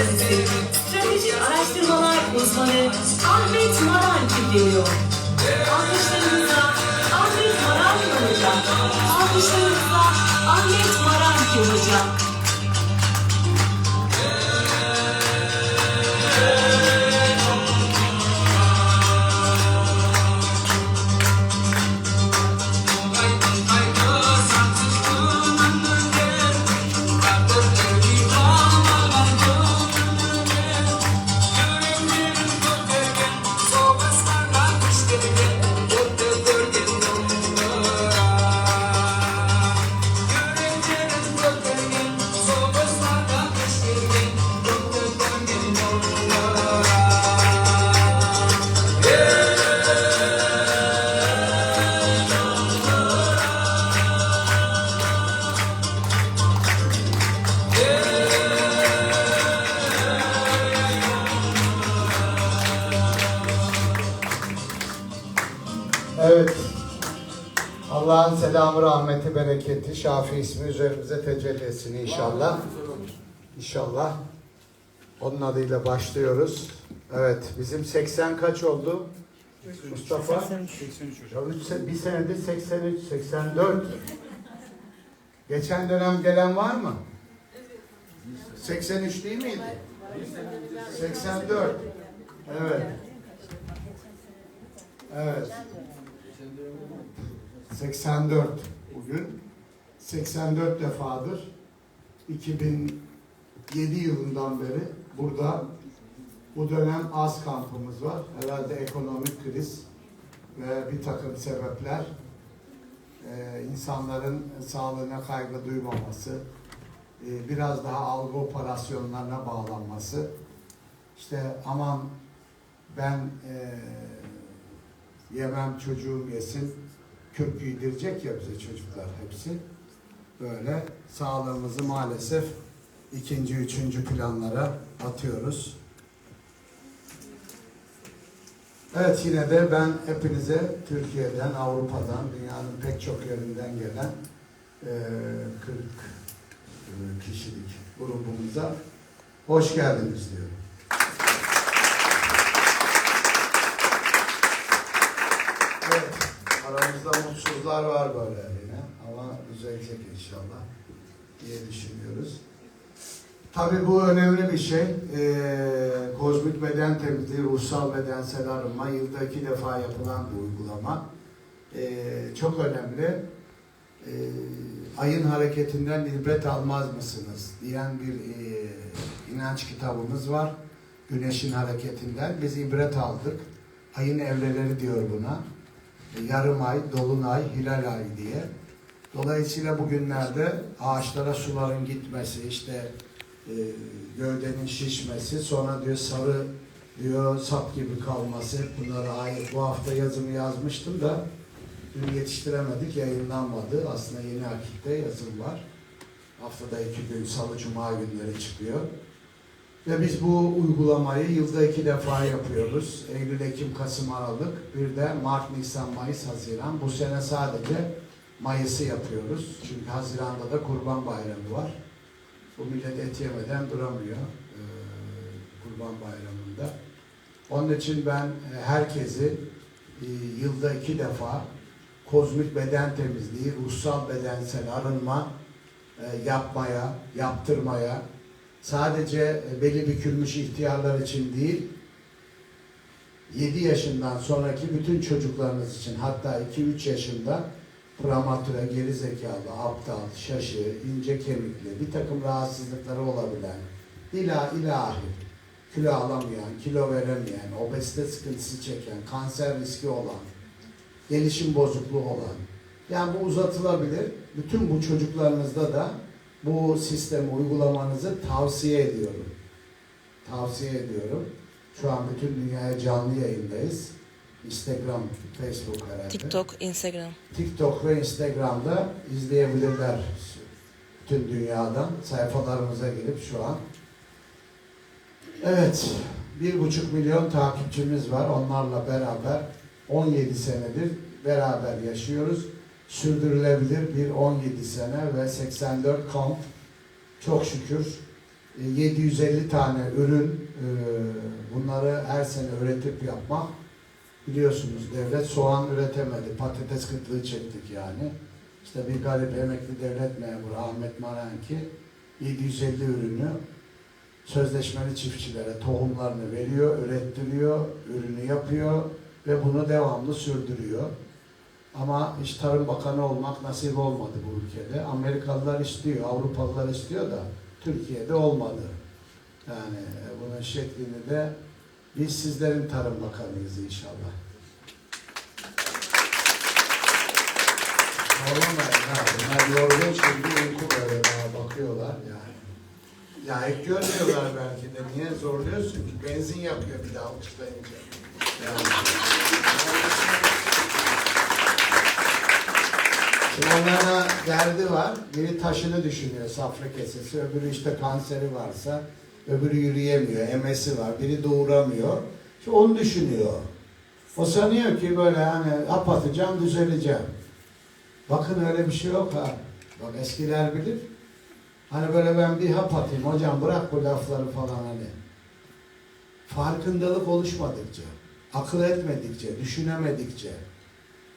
Mühendisi, Stratejik Araştırmalar Uzmanı Ahmet Maranki geliyor. Alkışlarınızla Ahmet Maranki Hocam. Alkışlarınızla Ahmet Maranki Hocam. Allah'ın selamı, rahmeti, bereketi, Şafi ismi üzerimize tecelli etsin inşallah. İnşallah. Onun adıyla başlıyoruz. Evet, bizim 80 kaç oldu? Mustafa? 83. Ya üç se- bir senedir 83, 84. Geçen dönem gelen var mı? 83 değil miydi? 84. Evet. Evet. 84 bugün. 84 defadır 2007 yılından beri burada bu dönem az kampımız var. Herhalde ekonomik kriz ve bir takım sebepler e, insanların sağlığına kaygı duymaması, e, biraz daha algı operasyonlarına bağlanması. İşte aman ben e, yemem çocuğum yesin, kök giydirecek ya bize çocuklar hepsi. Böyle sağlığımızı maalesef ikinci, üçüncü planlara atıyoruz. Evet yine de ben hepinize Türkiye'den, Avrupa'dan, dünyanın pek çok yerinden gelen eee 40 eee, kişilik grubumuza hoş geldiniz diyorum. Evet, aramızda mutsuzlar var böyle yine ama düzelecek inşallah diye düşünüyoruz. Tabii bu önemli bir şey. Ee, kozmik beden temizliği, ruhsal bedensel arınma yılda iki defa yapılan bir uygulama. Ee, çok önemli. Ee, ayın hareketinden ibret almaz mısınız diyen bir e, inanç kitabımız var. Güneşin hareketinden biz ibret aldık. Ayın evreleri diyor buna. Yarım ay, dolunay, hilal ay diye. Dolayısıyla bugünlerde ağaçlara suların gitmesi, işte e, gövdenin şişmesi, sonra diyor sarı diyor sap gibi kalması, bunlara ait. Bu hafta yazımı yazmıştım da dün yetiştiremedik, yayınlanmadı. Aslında yeni akitte yazım var. Haftada iki gün, salı, cuma günleri çıkıyor. Ve biz bu uygulamayı yılda iki defa yapıyoruz. Eylül, Ekim, Kasım, Aralık. Bir de Mart, Nisan, Mayıs, Haziran. Bu sene sadece Mayıs'ı yapıyoruz. Çünkü Haziran'da da Kurban Bayramı var. Bu millet et yemeden duramıyor eee, Kurban Bayramı'nda. Onun için ben e, herkesi e, yılda iki defa kozmik beden temizliği, ruhsal bedensel arınma e, yapmaya, yaptırmaya, sadece e, belli bükülmüş ihtiyarlar için değil, 7 yaşından sonraki bütün çocuklarınız için hatta 2-3 yaşında prematüre, geri zekalı, aptal, şaşı, ince kemikli, bir takım rahatsızlıkları olabilen, ila ilahi, kilo alamayan, kilo veremeyen, obezite sıkıntısı çeken, kanser riski olan, gelişim bozukluğu olan, yani bu uzatılabilir. Bütün bu çocuklarınızda da bu sistemi uygulamanızı tavsiye ediyorum. Tavsiye ediyorum. Şu an bütün dünyaya canlı yayındayız. Instagram, Facebook herhalde. TikTok, Instagram. TikTok ve Instagram'da izleyebilirler tüm dünyadan. Sayfalarımıza gelip şu an. Evet, bir buçuk milyon takipçimiz var. Onlarla beraber 17 senedir beraber yaşıyoruz. Sürdürülebilir bir 17 sene ve 84 kamp. Çok şükür e, 750 tane ürün e, bunları her sene üretip yapmak biliyorsunuz devlet soğan üretemedi. Patates kıtlığı çektik yani. İşte bir garip emekli devlet memuru Ahmet Maranki 750 ürünü sözleşmeli çiftçilere tohumlarını veriyor, ürettiriyor, ürünü yapıyor ve bunu devamlı sürdürüyor. Ama hiç Tarım Bakanı olmak nasip olmadı bu ülkede. Amerikalılar istiyor, Avrupalılar istiyor da Türkiye'de olmadı. Yani e, bunun şeklini de biz sizlerin Tarım Bakanıyız inşallah. Zorlamayın ha. Bunlar yorgun şimdi uyku böyle bana bakıyorlar yani. Layık görmüyorlar belki de. Niye zorluyorsun ki? Benzin yakıyor bir daha alkışlayınca. Yani. Onlara derdi var. Biri taşını düşünüyor safra kesesi. Öbürü işte kanseri varsa. Öbürü yürüyemiyor. Emesi var. Biri doğuramıyor. İşte onu düşünüyor. O sanıyor ki böyle hani hap atacağım düzeleceğim. Bakın öyle bir şey yok ha. Bak eskiler bilir. Hani böyle ben bir hap atayım hocam bırak bu lafları falan hani. Farkındalık oluşmadıkça, akıl etmedikçe, düşünemedikçe,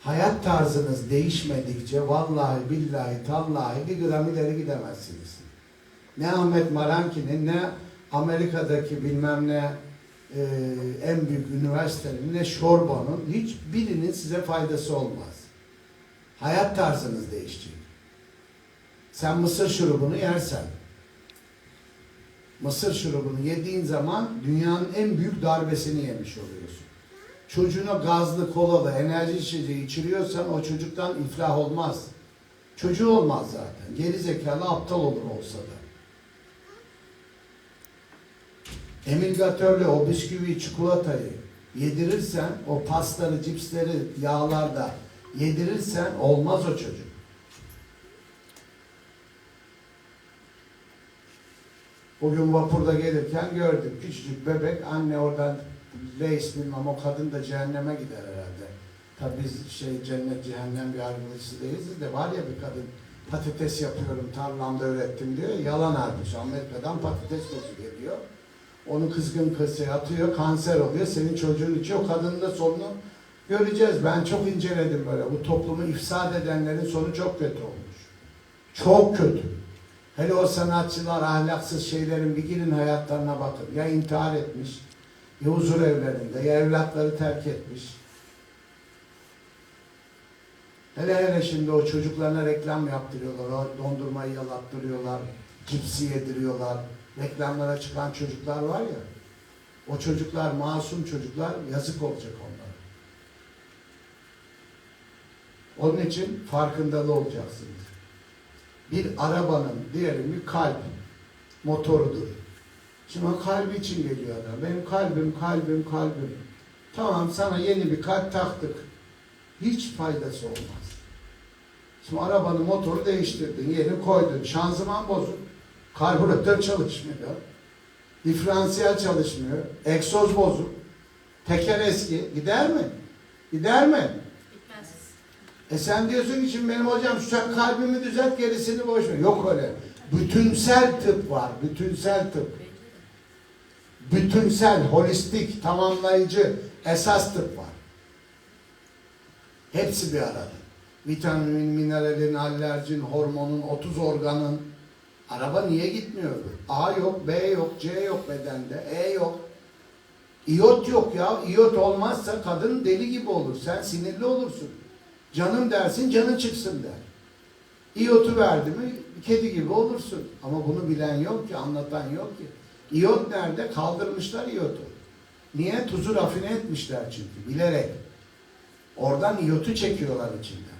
hayat tarzınız değişmedikçe vallahi billahi tallahi bir gram ileri gidemezsiniz. Ne Ahmet Maranki'nin ne Amerika'daki bilmem ne e, en büyük üniversitenin ne Sorbonne'un hiçbirinin size faydası olmaz. Hayat tarzınız değişecek. Sen mısır şurubunu yersen, mısır şurubunu yediğin zaman dünyanın en büyük darbesini yemiş oluyorsun. Çocuğuna gazlı, kolalı, enerji içeceği içiriyorsan o çocuktan iflah olmaz. Çocuğu olmaz zaten. Geri zekalı aptal olur olsa da. Emilgatörle o bisküvi, çikolatayı yedirirsen, o pasları, cipsleri yağlarda yedirirsen olmaz o çocuk. Bugün vapurda gelirken gördük. Küçücük bebek anne oradan reis bilmem o kadın da cehenneme gider herhalde. Tabi biz şey cennet cehennem bir yargılayıcısı değiliz de var ya bir kadın patates yapıyorum tarlamda ürettim diyor. Yalan halbuki. Amerika'dan patates tozu geliyor. Onu kızgın kasaya atıyor, kanser oluyor. Senin çocuğun içiyor. O kadının da sonunu göreceğiz. Ben çok inceledim böyle. Bu toplumu ifsad edenlerin sonu çok kötü olmuş. Çok kötü. Hele o sanatçılar, ahlaksız şeylerin bir girin hayatlarına bakın. Ya intihar etmiş, ya huzur evlerinde, ya evlatları terk etmiş. Hele hele şimdi o çocuklarına reklam yaptırıyorlar, o dondurmayı yalattırıyorlar, cipsi yediriyorlar. Reklamlara çıkan çocuklar var ya, o çocuklar masum çocuklar, yazık olacak onlara. Onun için farkındalı olacaksınız. Bir arabanın diyelim bir kalp motorudur. Şimdi o kalbi için geliyor adam. Benim kalbim, kalbim, kalbim. Tamam sana yeni bir kalp taktık. Hiç faydası olmaz. Şimdi arabanın motoru değiştirdin, yeni koydun. Şanzıman bozuk. Karbüratör çalışmıyor. Diferansiyel çalışmıyor. Egzoz bozuk. Teker eski. Gider mi? Gider mi? Bitmez. E sen diyorsun ki şimdi benim hocam şu kalbimi düzelt gerisini boş ver. Yok öyle. Bütünsel tıp var. Bütünsel tıp. Bütünsel, holistik, tamamlayıcı esas tıp var. Hepsi bir arada. Vitamin, mineralin, alerjin, hormonun, 30 organın. Araba niye gitmiyordu? A yok, B yok, C yok bedende, E yok. İyot yok ya. İyot olmazsa kadın deli gibi olur. Sen sinirli olursun. Canım dersin, canın çıksın der. İyotu verdi mi kedi gibi olursun. Ama bunu bilen yok ki, anlatan yok ki. İyot nerede? Kaldırmışlar iyotu. Niye? Tuzu rafine etmişler çünkü bilerek. Oradan iyotu çekiyorlar içinden.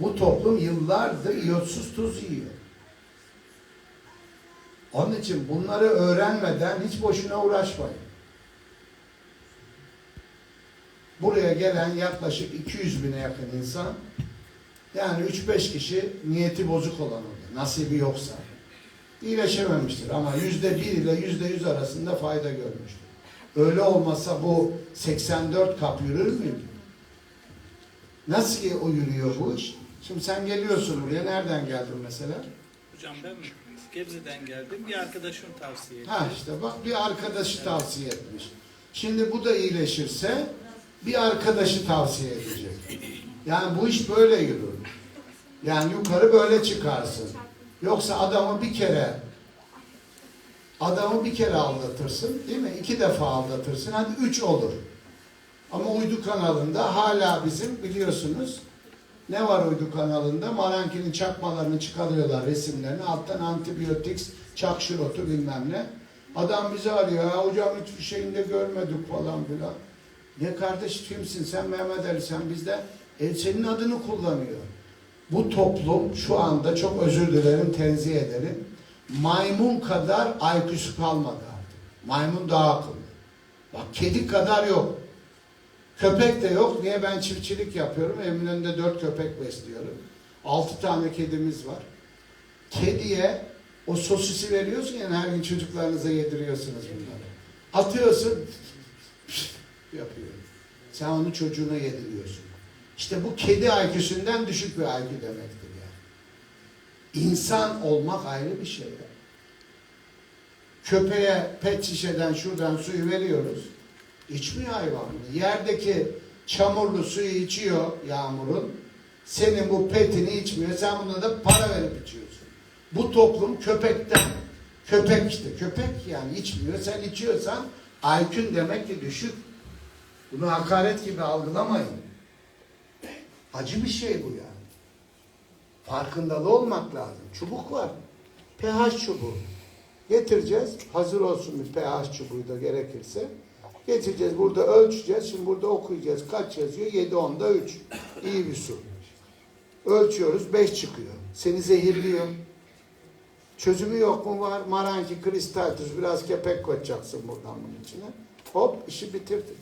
Bu toplum yıllardır iyotsuz tuz yiyor. Onun için bunları öğrenmeden hiç boşuna uğraşmayın. Buraya gelen yaklaşık 200 bine yakın insan yani 3-5 kişi niyeti bozuk olan orada. Nasibi yoksa. İyileşememiştir ama yüzde bir ile yüzde yüz arasında fayda görmüştür. Öyle olmasa bu 84 kap yürür müydü? Nasıl ki o yürüyor bu iş? Şimdi sen geliyorsun buraya. Nereden geldin mesela? Hocam ben Gebze'den geldim. Bir arkadaşım tavsiye etti. Ha işte bak bir arkadaşı tavsiye etmiş. Şimdi bu da iyileşirse bir arkadaşı tavsiye edecek. Yani bu iş böyle yürür. Yani yukarı böyle çıkarsın. Yoksa adamı bir kere adamı bir kere aldatırsın değil mi? İki defa aldatırsın. Hadi üç olur. Ama uydu kanalında hala bizim biliyorsunuz ne var uydu kanalında? Marankinin çakmalarını çıkarıyorlar resimlerini. Alttan antibiyotik, çak şurotu bilmem ne. Adam bizi arıyor. Ya hocam hiçbir şeyinde görmedik falan filan. Ne kardeş kimsin sen Mehmet Ali sen bizde e, senin adını kullanıyor. Bu toplum şu anda çok özür dilerim tenzih ederim. Maymun kadar IQ'su kalmadı artık. Maymun daha akıllı. Bak kedi kadar yok. Köpek de yok. Niye ben çiftçilik yapıyorum? Evimin önünde dört köpek besliyorum. Altı tane kedimiz var. Kediye o sosisi veriyorsun yani her gün çocuklarınıza yediriyorsunuz bunları. Atıyorsun yapıyor. Sen onu çocuğuna yediriyorsun. İşte bu kedi IQ'sünden düşük bir IQ demektir yani. İnsan olmak ayrı bir şey. ya. Köpeğe pet şişeden şuradan suyu veriyoruz. İçmiyor hayvan. Yerdeki çamurlu suyu içiyor yağmurun. Senin bu petini içmiyor. Sen buna da para verip içiyorsun. Bu toplum köpekten. Köpek işte. Köpek yani içmiyor. Sen içiyorsan IQ'un demek ki düşük. Bunu hakaret gibi algılamayın. Acı bir şey bu yani. Farkındalı olmak lazım. Çubuk var. pH çubuğu. Getireceğiz. Hazır olsun bir pH çubuğu da gerekirse. Getireceğiz. Burada ölçeceğiz. Şimdi burada okuyacağız. Kaç yazıyor? 7 onda 3. İyi bir su. Ölçüyoruz. 5 çıkıyor. Seni zehirliyor. Çözümü yok mu var? Maranki, kristaltüs biraz kepek koyacaksın buradan bunun içine. Hop işi bitirdin.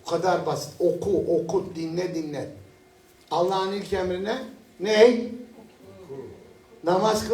Bu kadar basit. Oku, oku, dinle, dinle. Allah'ın ilk emrine ne? Namaz kıl.